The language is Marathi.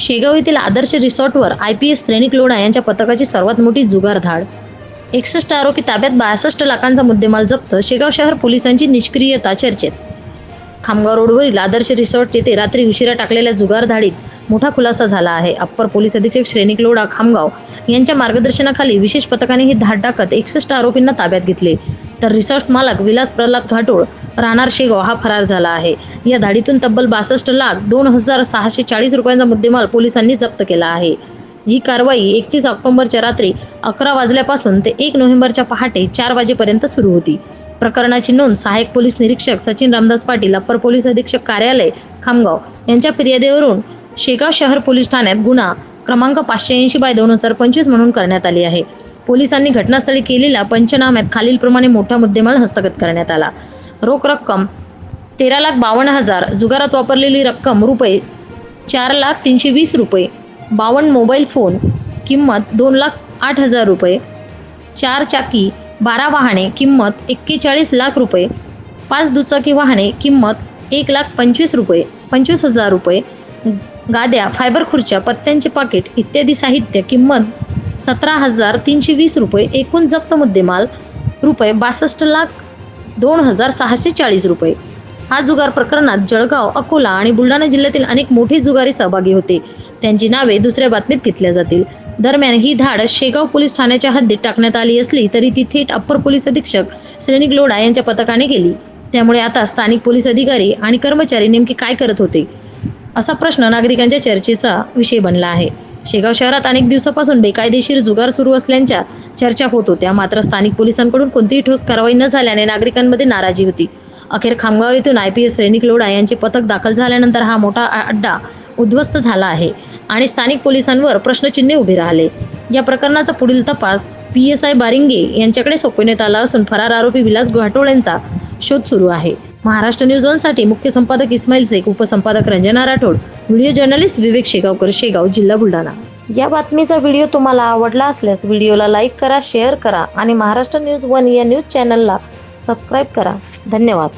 शेगाव येथील Adarsh रिसॉर्टवर I P S Shrenik Lodha यांच्या पथकाची सर्वात मोठी जुगार धाड एकसष्ट आरोपी ताब्यात बासष्ट लाखांचा मुद्देमाल जप्त शेगाव शहर पोलिसांची निष्क्रियता चर्चेत. खामगाव रोडवरील आदर्श रिसॉर्ट येथे रात्री उशिरा टाकलेल्या जुगार धाडीत मोठा खुलासा झाला आहे. अप्पर पोलीस अधीक्षक श्रेणिक लोढा खामगाव यांच्या मार्गदर्शनाखाली विशेष पथकाने ही धाड टाकत एकसष्ट आरोपींना ताब्यात घेतले. तर रिसॉर्ट मालक विलास प्रल्हाद घाटोळ राहणार शेगाव हा फरार झाला आहे. या धाडीतून तब्बल बासष्ट लाख दोन हजार सहाशे चाळीस रुपयांचा मुद्देमाल पोलिसांनी जप्त केला आहे. ही कारवाई एकतीस ऑक्टोबरच्या रात्री अकरा वाजल्यापासून ते एक नोव्हेंबरच्या पहाटे चार वाजेपर्यंत सुरू होती. प्रकरणाची नोंद सहाय्यक पोलीस निरीक्षक सचिन रामदास पाटील अप्पर पोलीस अधीक्षक कार्यालय खामगाव यांच्या फिर्यादीवरून शेगाव शहर पोलीस ठाण्यात गुन्हा क्रमांक पाचशे ऐंशी बाय दोन हजार पंचवीस म्हणून करण्यात आली आहे. पोलिसांनी घटनास्थळी केलेल्या पंचनाम्यात खालीलप्रमाणे मोठा मुद्देमाल हस्तगत करण्यात आला. रोख रक्कम. तेरा लाख बावन्न हजार. जुगारात वापरलेली रक्कम रुपये चार लाख तीनशे वीस रुपये. बावन्न मोबाईल फोन. किंमत दोन लाख आठ हजार रुपये. चार चाकी बारा वाहने किंमत एक्केचाळीस लाख रुपये. पाच दुचाकी वाहने किंमत एक लाख पंचवीस रुपये पंचवीस हजार रुपये. गाद्या फायबर खुर्च्या पत्त्यांचे पाकिट इत्यादी साहित्य किंमत सतरा हजार तीनशे वीस रुपये. एकूण जप्त मुद्देमाल रुपये बासष्ट लाख दोन हजार सहाशे चाळीस रुपये. हा जुगार प्रकरणात जळगाव अकोला आणि बुलढाणा जिल्ह्यातील अनेक मोठे जुगारी सहभागी होते. त्यांची नावे दुसऱ्या बातमीत घेतल्या जातील. दरम्यान ही धाड शेगाव पोलीस ठाण्याच्या हद्दीत टाकण्यात आली असली तरी ती थेट अप्पर पोलीस अधीक्षक श्रेणिक लोढा यांच्या पथकाने केली. त्यामुळे आता स्थानिक पोलीस अधिकारी आणि कर्मचारी नेमके काय करत होते? असा प्रश्न नागरिकांच्या चर्चेचा विषय बनला आहे. शेगाव शहरात अनेक दिवसापासून बेकायदेशीर जुगार सुरू असल्याच्या चर्चा होत होत्या. मात्र स्थानिक पोलिसांकडून कोणतीही ठोस कारवाई न झाल्याने नागरिकांमध्ये नाराजी होती. अखेर खामगाव येथून I P S Shrenik Lodha यांचे पथक दाखल झाल्यानंतर हा मोठा अड्डा उद्ध्वस्त झाला आहे आणि स्थानिक पोलिसांवर प्रश्नचिन्हे उभे राहिले. या प्रकरणाचा पुढील तपास पी एस आय बारिंगे यांच्याकडे सोपवण्यात आला असून फरार आरोपी विलास घाटोळेंचा शोध सुरू आहे. महाराष्ट्र न्यूजसाठी मुख्य संपादक इस्माईल शेख उपसंपादक रंजना राठोड व्हिडिओ जर्नलिस्ट विवेक शेगावकर शेगाव जिल्हा बुलढाणा. या बातमीचा व्हिडिओ तुम्हाला आवडला असल्यास व्हिडिओला लाईक करा शेअर करा आणि महाराष्ट्र न्यूज वन या न्यूज चॅनलला सबस्क्राईब करा. धन्यवाद.